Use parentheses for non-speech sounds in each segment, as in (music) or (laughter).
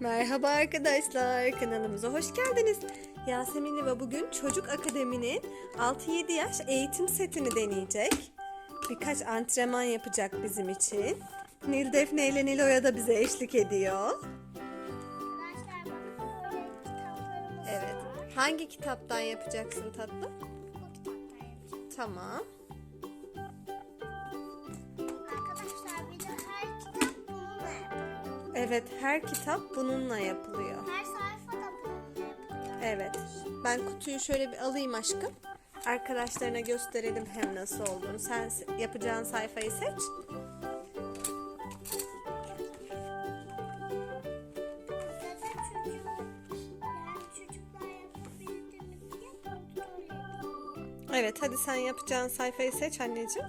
Merhaba arkadaşlar, kanalımıza hoş geldiniz. Yasemin ve bugün Çocuk Akademi'nin 6-7 yaş eğitim setini deneyecek. Birkaç antrenman yapacak bizim için. Nil Defne ile Nilo'ya da bize eşlik ediyor. Evet. Hangi kitaptan yapacaksın tatlı? Bu kitaptan yapacağım. Tamam. Evet, her kitap bununla yapılıyor. Her sayfa da bununla yapılıyor. Evet. Ben kutuyu şöyle bir alayım aşkım. Arkadaşlarına gösterelim hem nasıl olduğunu. Sen se- yapacağın sayfayı seç. Evet, hadi sen yapacağın sayfayı seç anneciğim.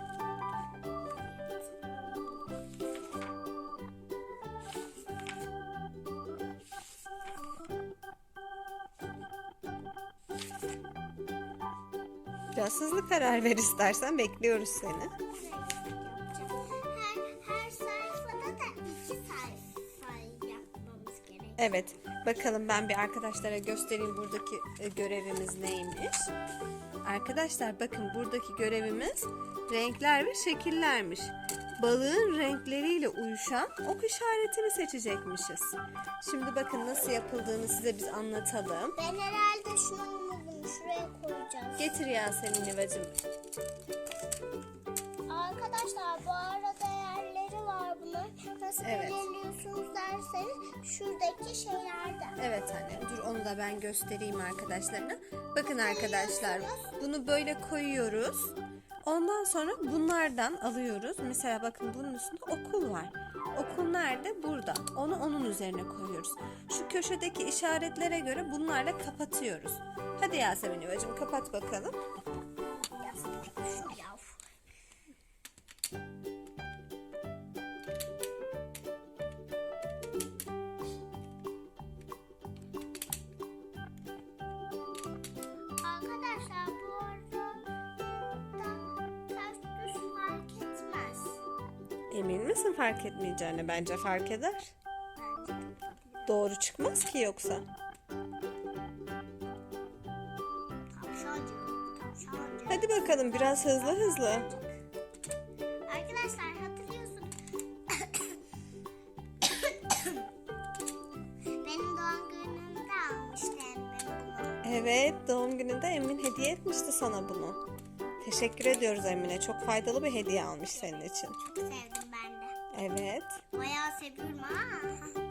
Biraz hızlı karar ver istersen bekliyoruz seni. yapacağım. Her, her sayfada da iki sayfa yapmamız gerekiyor. Evet, bakalım ben bir arkadaşlara göstereyim buradaki e, görevimiz neymiş. Arkadaşlar bakın buradaki görevimiz renkler ve şekillermiş. Balığın renkleriyle uyuşan ok işaretini seçecekmişiz. Şimdi bakın nasıl yapıldığını size biz anlatalım. Ben herhalde şunu buldum. Şuraya koyacağız. Getir Yasemin Yuvacım. Arkadaşlar bu arada yerleri var bunun. Nasıl Evet. belirliyorsunuz derseniz şuradaki şeylerden. Evet anne dur onu da ben göstereyim arkadaşlarına. Bakın arkadaşlar bunu böyle koyuyoruz. Ondan sonra bunlardan alıyoruz. Mesela bakın bunun üstünde okul var. Okul nerede? Burada. Onu onun üzerine koyuyoruz. Şu köşedeki işaretlere göre bunlarla kapatıyoruz. Hadi Yasemin Yuvacım kapat bakalım. Emin misin fark etmeyeceğine? Bence fark eder. Doğru çıkmaz ki yoksa. Hadi bakalım biraz hızlı hızlı. Arkadaşlar hatırlıyorsun. Benim doğum günümde almıştı bunu. Evet, doğum gününde Emin hediye etmişti sana bunu. Teşekkür ediyoruz Emine. Çok faydalı bir hediye almış senin için. Çok sevdim. Evet, Bayağı seviyorum ha.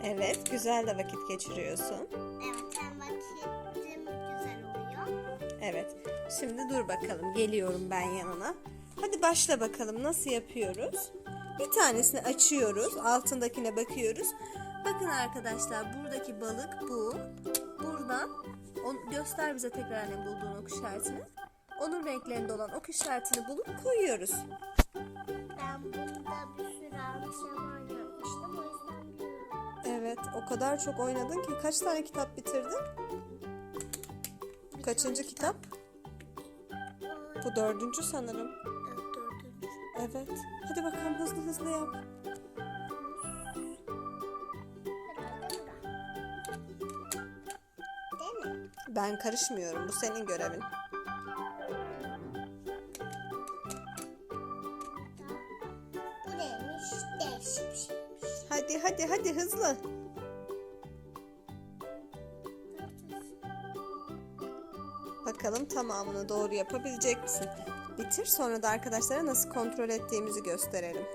evet. Güzel de vakit geçiriyorsun. Evet hem vakitim güzel oluyor. Evet. Şimdi dur bakalım. Geliyorum ben yanına. Hadi başla bakalım. Nasıl yapıyoruz? Bir tanesini açıyoruz. Altındakine bakıyoruz. Bakın arkadaşlar buradaki balık bu. Buradan on, göster bize tekrar annem bulduğun ok işaretini. Onun renklerinde olan ok işaretini bulup koyuyoruz. Ben bunda bir sürü antrenman yapmıştım o yüzden biliyorum. Evet, o kadar çok oynadın ki kaç tane kitap bitirdin? Kaçıncı kitap? Bu dördüncü sanırım. Evet dördüncü. Evet. Hadi bakalım hızlı hızlı yap. Ben karışmıyorum. Bu senin görevin. Hadi hadi hadi hızlı. Bakalım tamamını doğru yapabilecek misin? Bitir sonra da arkadaşlara nasıl kontrol ettiğimizi gösterelim.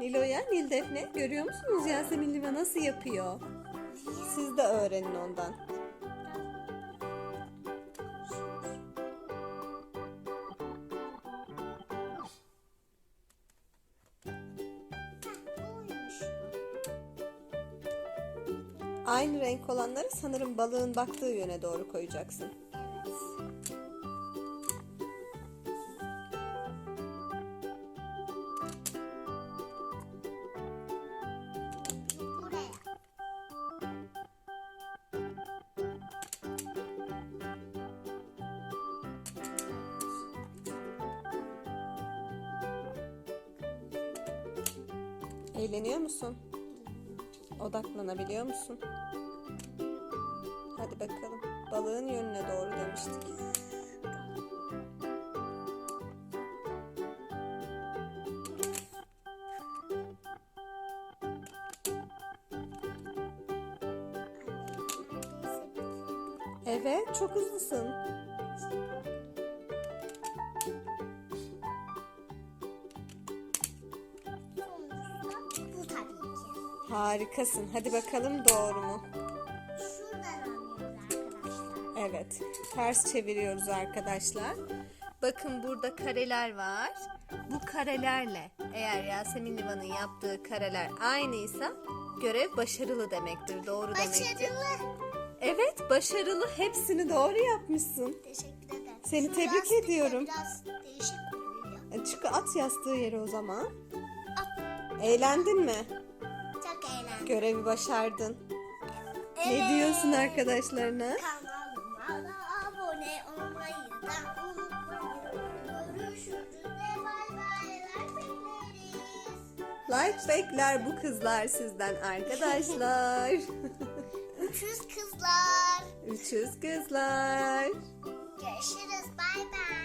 Nilo'ya, Nil Defne görüyor musunuz Yasemin Liva nasıl yapıyor? Siz de öğrenin ondan. Aynı renk olanları sanırım balığın baktığı yöne doğru koyacaksın. Evet. Eğleniyor musun? Odaklanabiliyor musun? Hadi bakalım. Balığın yönüne doğru demiştik. Evet, çok hızlısın. Harikasın. Hadi bakalım doğru mu? Şuradan alıyoruz arkadaşlar. Evet. Ters çeviriyoruz arkadaşlar. Bakın burada kareler var. Bu karelerle eğer Yasemin Livan'ın yaptığı kareler aynıysa görev başarılı demektir. Doğru demektir. Başarılı. Evet, başarılı. Hepsini doğru yapmışsın. Teşekkür ederim. Seni Şu tebrik ediyorum. Biraz değişik. E, Çık at yastığı yere o zaman. At. Eğlendin mi? Görevi başardın. Ne Evet. diyorsun arkadaşlarına? Kanalıma abone olmayı da unutmayın. Görüşürüz. Bay baylar bekleriz. Like bekler bu kızlar sizden arkadaşlar. (laughs) Üçüz kızlar. Üçüz kızlar. Görüşürüz. Bay bay.